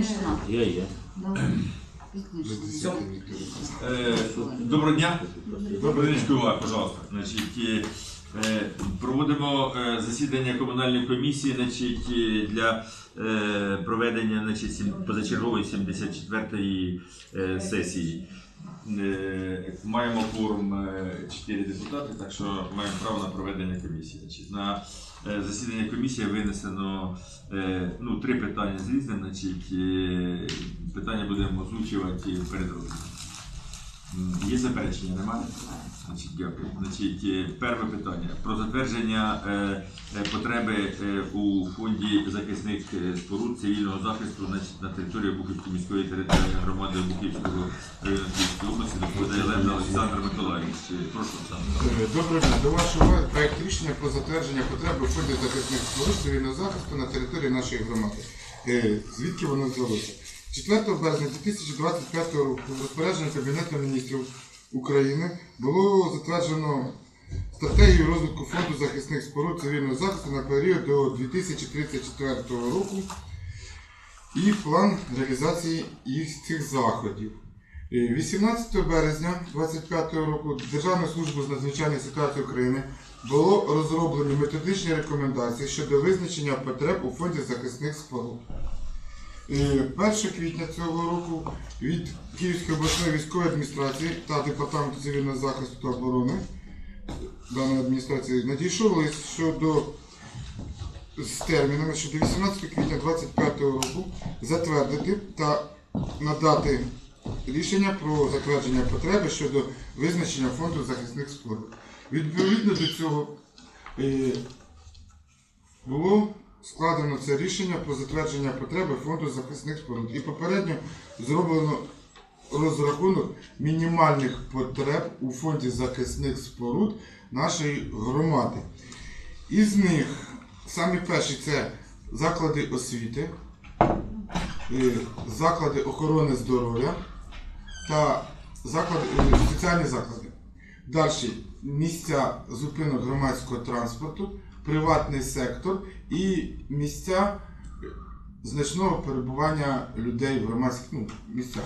Пізніше. Є, є. Пізніше. Е, Доброго дня. Хвилиночку уваги, пожалуйста. Значить, е, е, проводимо засідання комунальної комісії значить, для проведення значить, позачергової 74-ї е, сесії. Маємо форум 4 депутати, так що маємо право на проведення комісії. Значить, на засідання комісії винесено е, ну, три питання з різним. Значить, е, питання будемо озвучувати перед розглядом. Є заперечення, немає? Значить, дякую. Значить, е, перше питання про затвердження е, е, потреби у фонді захисних споруд цивільного захисту на території Бухівської міської територіальної громади Бухівського району Київської області доповідає Лебда Олександр Миколаївич. Прошу, Доброго дня. До вашої уваги рішення про затвердження потреби у фонді захисних споруд цивільного захисту на території нашої громади. Звідки воно взялося? 4 березня 2025 року в розпорядженні Кабінету міністрів України було затверджено стратегію розвитку фонду захисних споруд цивільного захисту на період до 2034 року і план реалізації їх цих заходів. Е, 18 березня 2025 року Державною службою з надзвичайних ситуацій України було розроблені методичні рекомендації щодо визначення потреб у фонді захисних споруд. Е, 1 квітня цього року від Київської обласної військової адміністрації та Департаменту цивільного захисту та оборони даної адміністрації надійшов лист щодо з термінами, що до 18 квітня 2025 року затвердити та надати рішення про затвердження потреби щодо визначення фонду захисних споруд. Відповідно до цього е, було складено це рішення про затвердження потреби фонду захисних споруд. І попередньо зроблено розрахунок мінімальних потреб у фонді захисних споруд нашої громади. Із них самі перші це заклади освіти, е, заклади охорони здоров'я та заклади, е, соціальні заклади. Далі місця зупинок громадського транспорту, приватний сектор і місця значного перебування людей в громадських ну, місцях.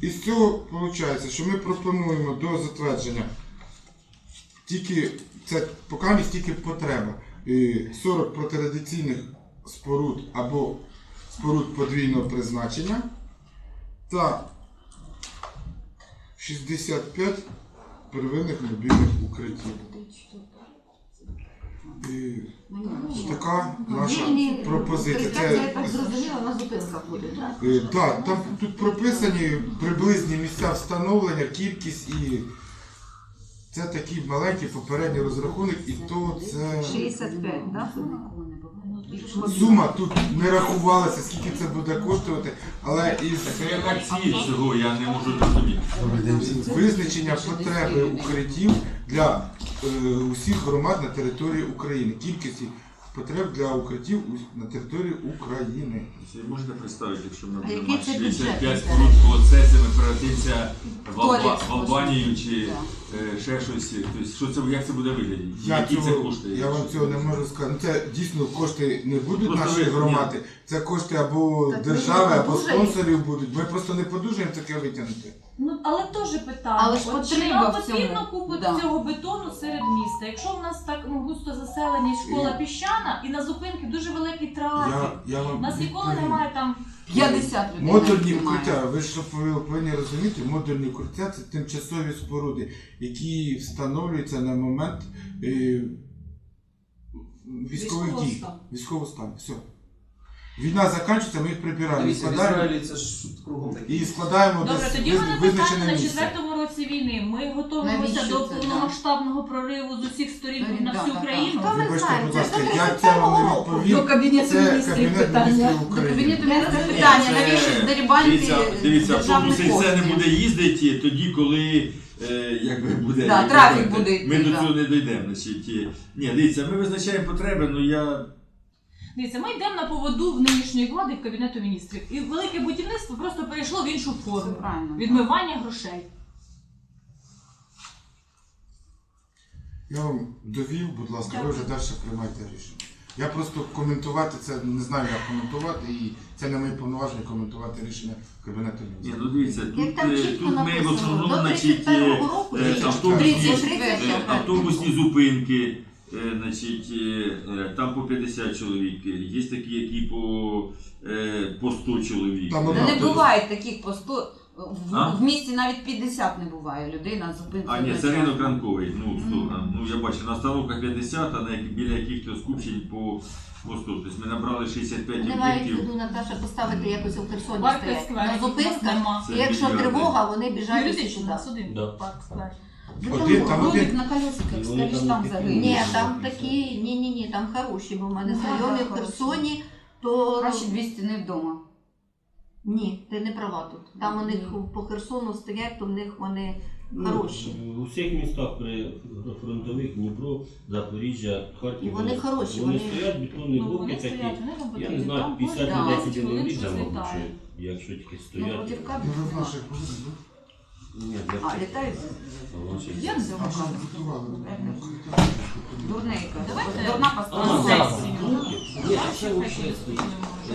Із цього виходить, що ми пропонуємо до затвердження тільки це поки тільки потреба. Е, 40 протирадиційних споруд або споруд подвійного призначення та 65 первинних мобільних укриттів. І така наша пропозиція. Це, я Це, так зрозуміла, на зупинках буде, так? е, так, там тут прописані приблизні місця встановлення, кількість і це такий маленький попередній розрахунок, і то це 65, так? сума тут не рахувалася, скільки це буде коштувати, але із Це яка ціль цього, я не можу зрозуміти. визначення потреби укриттів для усіх громад на території України. Кількості потреб для укриттів на території України. Можете представити, якщо ми будемо мати це бюджет? 65 споруд, то це це ми в, Албанію чи. Е, ще щось. Тобто, що це, як це буде виглядати? Я, Які це цього, кошти? я вам цього не можу сказати. Ну, Це дійсно кошти не будуть Просто нашої ви- громади, це кошти або Так ви держави, не або спонсорів будуть. Ми просто не подужаємо таке витягнути. Ну, але теж питання. Але ж От чи потреба нам в цьому. потрібно купити Да. цього бетону серед міста? Якщо в нас так ну, густо заселені школа піщана і на зупинки дуже великий трафік. Я, я вам У нас ніколи відповім. немає там 50 людей. Модульні навіть немає. укриття, ви ж ви повинні розуміти, модульні укриття це тимчасові споруди, які встановлюються на момент е, військових Військового дій. стану. Військового стану. Все. Війна закінчується, ми їх прибираємо. Дивіться, в складаємо, Ізраїлі це ж кругом такі. і складаємо Добре, десь тоді в мене визначене питання на місце. четвертому році війни. Ми готуємося Навіщо до це, повномасштабного прориву з усіх сторін Да, на да, всю да, Україну. да. Вибачте, знаєте, будь ласка, це я це вам не. До Кабінету Це міністрів Кабінет питання. міністрів До України. Кабінету міністрів питання, це- навіщо дерибанити Дивіться, дивіться, і це не буде їздити тоді, коли е, якби буде. Да, як ви трафік кажете, буде йти, Ми до да. цього не дійдемо. Значить, ні, дивіться, ми визначаємо потреби, ну я. Дивіться, ми йдемо на поводу в нинішньої влади в Кабінету міністрів. І велике будівництво просто перейшло в іншу Це форму. правильно. Відмивання грошей. Я вам довів, будь ласка, ви вже далі приймайте рішення. Я просто коментувати це не знаю, як коментувати, і це не мої повноваження коментувати рішення Кабінету Ні, міністрів. ну дивіться, тут, там е, чітко тут ми в написано, основному, до значить, 31-го року е, чи автобусні, 30, е, автобусні зупинки, значить, е, е, там по 50 чоловік, є такі, які по, е, по 100 чоловік. Там Е, Не буває таких по 100, в, А? в місті навіть 50 не буває людей на зупинці. А ні, це ринок ранковий. Ну, 100, Мгм. а, ну я бачу, на остановках 50, а на які- біля яких-то скупчень по, по 100. Тобто ми набрали 65 Вони мають в об'єктів. виду, Наташа, поставити якось у Херсоні Парк стоять. На яких у нас зупинках, нема. Це і якщо мільярди. тривога, вони біжать усі Юридично, у туди. Да. парк сквер. Один, там там ролик один. на колесиках, вони там там не загинули. Ні, там такі, ні, ні, ні, там хороші, бо в мене Ну, знайомі в хороші. Херсоні, то Краще 200 не вдома. ні, ти не права тут. Там у них по Херсону стоять, то в них вони хороші. Ну, У всіх містах при фронтових Дніпро, Запоріжжя, Харків. І вони хороші, Вони вони- стоять, бетонні Ну, блоки вони такі. стоять, вони там Я потрібні. не знаю, Там 50 да. людей сюди не хвилин влізе, щось мабуть, літає. якщо тільки Ну, стоять. проти Ну, в наших? Ні, для А, літають? Я не? Дурненька. Давайте. Дурна постанова. Ні, це взагалі.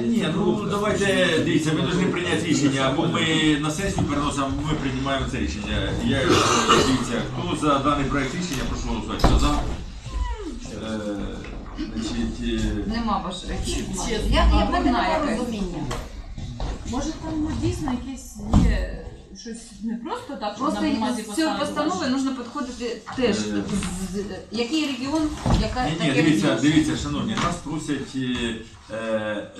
Ні, ну давайте дивіться, ми повинні прийняти рішення, або ми на сесію переносимо, або ми приймаємо це рішення. Я дивіться, хто за даний проект рішення, прошу голосувати. Хто за? Е, значить, е, Нема. Чесно. Я, я в мене немає розуміння. Може там ну, дійсно якесь є щось не просто так, що Просто на бумазі з цієї поставити. постанови потрібно підходити теж. Е. з- з- Який регіон, яка Ні, ні, таке дивіться, регіон. дивіться, шановні, нас просять е, е, е,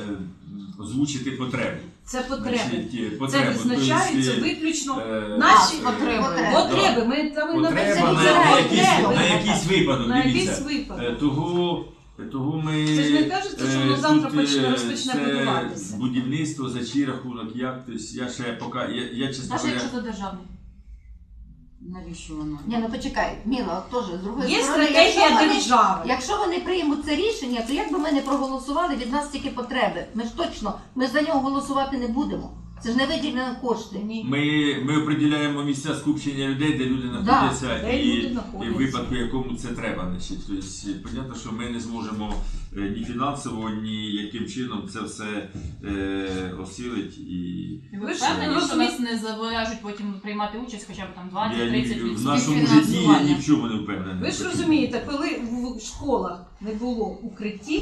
озвучити потреби. Це потреби. Значить, е, Це визначаються тобто, виключно е, наші А, потреби. Потреби. потреби. Ми там і Потреба написали на, це на, якийсь, на якийсь випадок, на дивіться. якийсь випадок. Е, Того, того ми. Це ж не кажеться, що воно е, завтра тут, почне- е, розпочне це будуватися. Будівництво за чий рахунок, як тобто я ще поки. Я, я чесно Навіть говоря, якщо це державний. Навіщо воно? Ні, ну почекай, Міла, теж з другої Є сторони, якщо стратегія вони, держави. якщо вони приймуть це рішення, то як би ми не проголосували, від нас тільки потреби. Ми ж точно, ми за нього голосувати не будемо. Це ж не виділені кошти. Ні. ми, ми определяємо місця скупчення людей, де люди знаходяться, де і, люди і знаходяться. в випадку, якому це треба. Значить, тобто, понятно, що ми не зможемо е, ні фінансово, ні яким чином це все е, осілить і. І Ви ж впевнені, що нас не зобов'яжуть потім приймати участь хоча б там 20-30 Я в нашому житті я ні в чому не впевнений. Ви ж розумієте, коли в школах не було укриттів,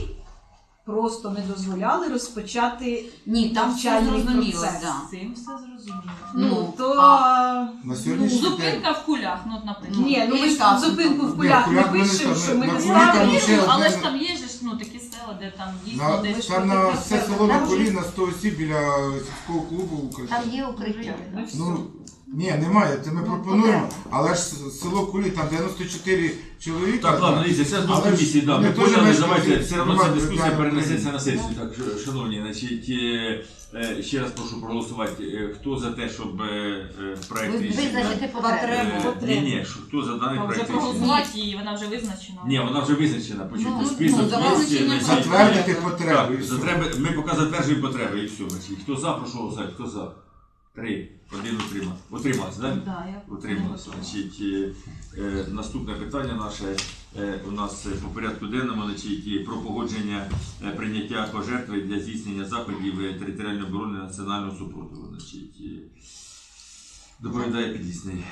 просто не дозволяли розпочати Ні, там все Навчальний зрозуміло, процес. да. З цим все зрозуміло. ну, Ну, то На Ну, сьогоднішній день. зупинка в кулях, ну, от, наприклад. ні, ну ми ж так, зупинку ну, в кулях не куляк ми не пишемо, ставимо. що ми На не там ставимо. ще Ну, але ж там є ж ну, такі села, де там На, дійсно десь там на все село на колі на 100 осіб біля сільського клубу. Там є укриття. Ну. Ну, ні, немає, це ми Ну, пропонуємо, але ж село Кулі, там 94 чоловіка. Так, ладно, дивіться, це з комісій, да, ми поняли, давайте все одно ця дискусія перенесеться на сесію. Так, шановні, значить, е, е, ще раз прошу проголосувати. Е, Хто за те, щоб проект рішення... Визначити. Е, Ні, ні, хто за даний вже проект рішення? проголосувати її, вона вже визначена. Ні, вона вже визначена, почуйте, Ну, список ну, значить, Затвердити потреби. і все. затреби, ми поки затверджуємо потреби і все. Значить, хто за, прошу голосувати, хто за? Три, один утримався. Утримався, так? Да, я Утрималися. Значить, е, е, наступне питання наше е, у нас е, по порядку денному, значить, про погодження е, прийняття пожертви для здійснення заходів територіальної оборони національного супротиву. Значить, е, доповідає підлісний.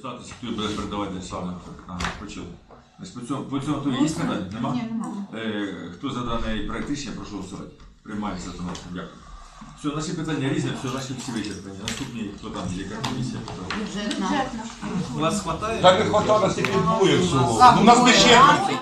Представтеся, хто буде передавати. Ага, почули. По цьому, по цьому то є питання? Нема? Ні, нема. Е, хто за даний проект рішення, прошу голосувати. Приймається автоматично. Дякую. Все, наші питання різні, все, наші всі вичерпані. Наступні, хто там, є, яка комісія? Хто? Бюджетна. Бюджетна. У вас хватає? Так не хватало, настільки двоє всього. Ну, у нас не двоє.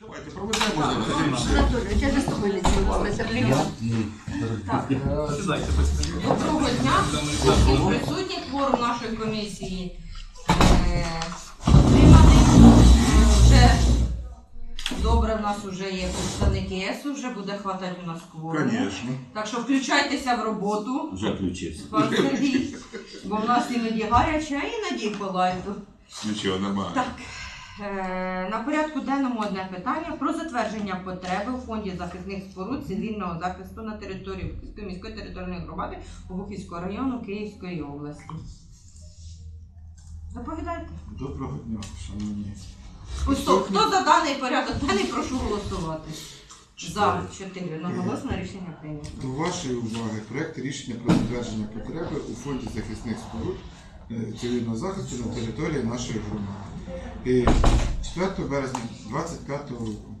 Давайте проведемо я ж з тобою не цілувалася. Привіт. Сідайте, Доброго дня. Всім присутніх форум нашої комісії е, отриманий. Е, Вже добре, в нас вже є представники ЄСу, вже буде хватати у нас кворуму. Звісно. Так що включайтеся в роботу. Вже включився. пан Сергій, Бо в нас іноді гаряче, а іноді холодно. Нічого немає. Так, е, на порядку денному одне питання про затвердження потреби у фонді захисних споруд цивільного захисту на території Бухівської міської територіальної громади Бухівського району Київської області. Доповідайте. Доброго дня, шановні. Ось хто, хто за даний порядок денний, прошу голосувати. За 4. Наголосно рішення прийнято. До вашої уваги проект рішення про затвердження потреби у фонді захисних споруд е, цивільного захисту на території нашої громади. Е, 4 березня 2025 року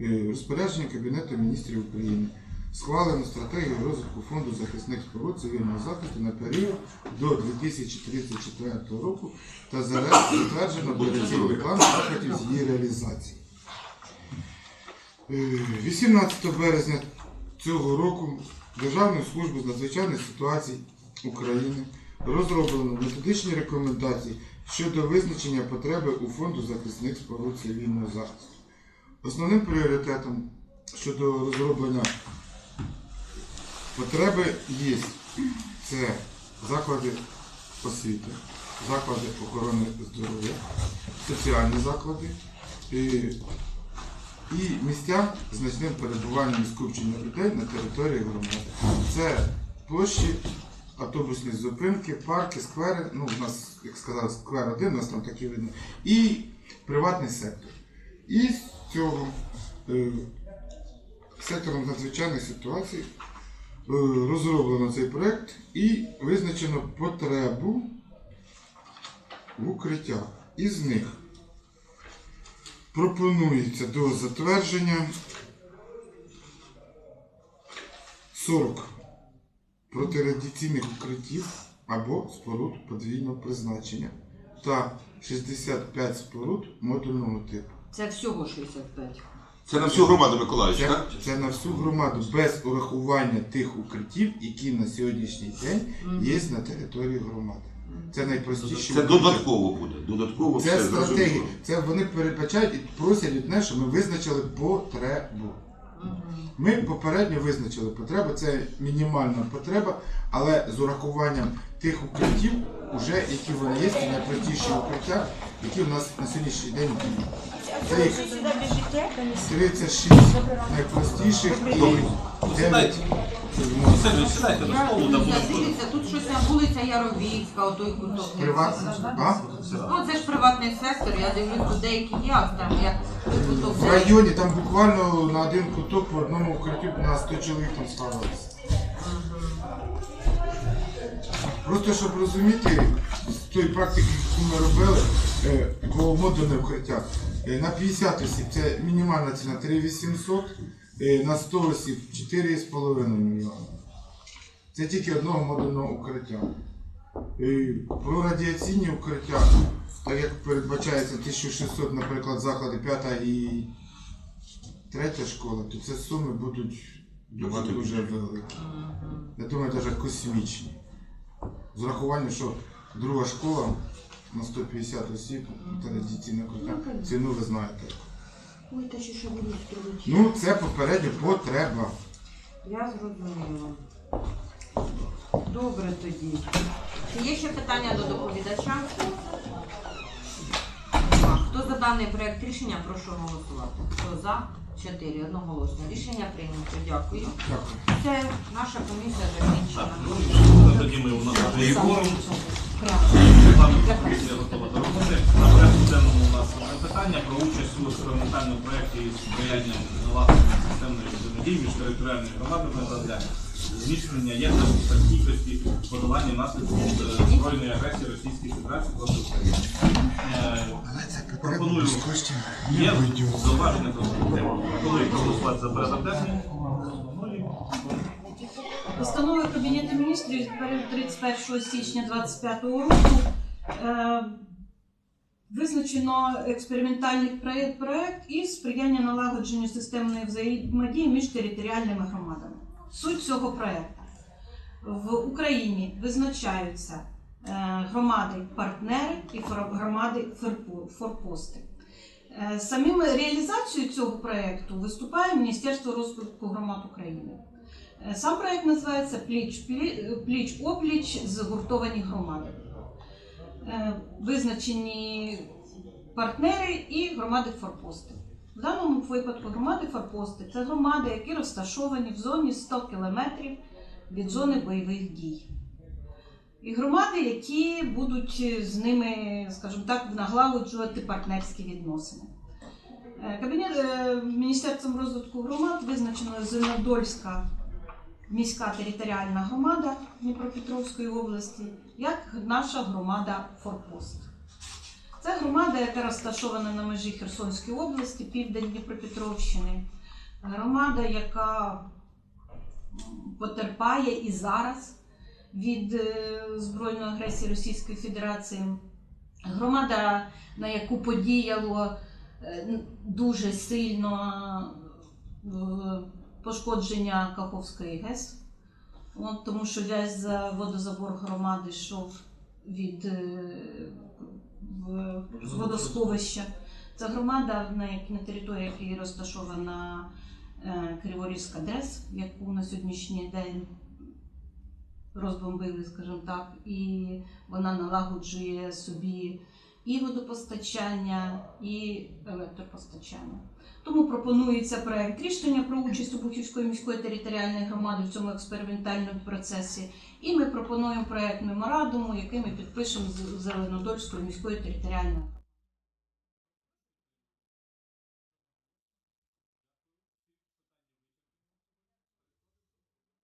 е, розпорядження Кабінету міністрів України схвалено стратегію розвитку фонду захисних споруд цивільного захисту на період до 2034 року та затверджено операційний план заходів з її реалізації. Е, 18 березня цього року Державною службою з надзвичайних ситуацій України розроблено методичні рекомендації щодо визначення потреби у фонду захисних споруд цивільного захисту. Основним пріоритетом щодо розроблення потреби є це заклади освіти, заклади охорони здоров'я, соціальні заклади. е, і місця значним перебуванням і скупченням людей на території громади. Це площі, автобусні зупинки, парки, сквери. Ну, у нас, як сказав, сквер один, у нас там такі видно, і приватний сектор. І з цього е, сектором надзвичайних ситуацій е, розроблено цей проект і визначено потребу в укриттях. Із них пропонується до затвердження 40 протирадіаційних укриттів або споруд подвійного призначення та 65 споруд модульного типу. Це всього 65. Це на всю громаду Миколаївич, Це, так? це на всю громаду без урахування тих укриттів, які на сьогоднішній день є на території громади. Це найпростіше. Це додатково буде. Додатково Це все стратегія. Це вони передбачають і просять від нас, щоб ми визначили потребу. Ми попередньо визначили потребу, це мінімальна потреба, але з урахуванням тих укриттів, уже які вони є, це найпростіші укриття, які у нас на сьогоднішній день є. Це їх 36 найпростіших і 9 Я, дивіться, тут щось на вулиця Яровільська, отой куток. приватних. А? Ну, це ж приватний сектор, я дивлюсь, тут деякі є, а там я той куток. В районі там буквально на один куток в одному укритті на 100 чоловік там ставилося. Просто щоб розуміти, з тої практики, яку ми робили е, по модульне укриття, е, на 50 осіб це мінімальна ціна 3800, е, на 100 осіб 4,5 мільйона. Це тільки одного модульного укриття. Е, Про радіаційні укриття, так як передбачається 1600, наприклад, заклади 5 і 3 школа, то це суми будуть дуже, дуже великі. Я думаю, навіть космічні. З урахуванням, що друга школа на 150 осіб, традиційна укриття, ціну ви знаєте. Ой, та ще що будуть строїти. Ну, це попередньо потреба. Я зрозуміла. Добре тоді. Чи є ще питання до доповідача? А, Хто за даний проект рішення, прошу голосувати. Хто за? Чотири. Одноголосно. Рішення прийнято. Дякую. Дякую. Це наша комісія закінчена. Тоді ми у нас вже є форум. Парламентська комісія готова до роботи. На порядку денному у нас питання про участь у експериментальному проєкті із сприянням налагодження системної взаємодії між територіальними громадами для зміцнення єдності та стійкості подолання наслідків е, збройної агресії Російської Федерації проти України. Е, Пропоную є зауваження до теми. Пропоную проголосувати за порядок денний. Постановою Кабінету міністрів від 31 січня 2025 року визначено експериментальний проєкт, проєкт із сприяння налагодженню системної взаємодії між територіальними громадами. Суть цього проєкту. В Україні визначаються е, громади-партнери і громади-форпости. Е, Самим реалізацією цього проєкту виступає Міністерство розвитку громад України. Е, Сам проект називається Пліч пліч опліч згуртовані громади. Е, Визначені партнери і громади форпости. В даному випадку громади форпости це громади, які розташовані в зоні 100 км від зони бойових дій. І громади, які будуть з ними, скажімо так, налагоджувати партнерські відносини. Е, Кабінет е, Міністерством розвитку громад визначено Зеленодольська міська територіальна громада Дніпропетровської області, як наша громада Форпост. Це громада, яка розташована на межі Херсонської області, південь Дніпропетровщини. Громада, яка потерпає і зараз від е, збройної агресії Російської Федерації. Громада, на яку подіяло е, дуже сильно е, пошкодження Каховської ГЕС, От, тому що весь за водозабор громади йшов від е, в- водосховища. Це громада, на, на території якої розташована е, Криворізька ДЕС, яку на сьогоднішній день розбомбили, скажімо так, і вона налагоджує собі і водопостачання, і електропостачання. Тому пропонується проект рішення про участь Обухівської міської територіальної громади в цьому експериментальному процесі. І ми пропонуємо проект меморандуму, який ми підпишемо з Зеленодольською міською територіальною.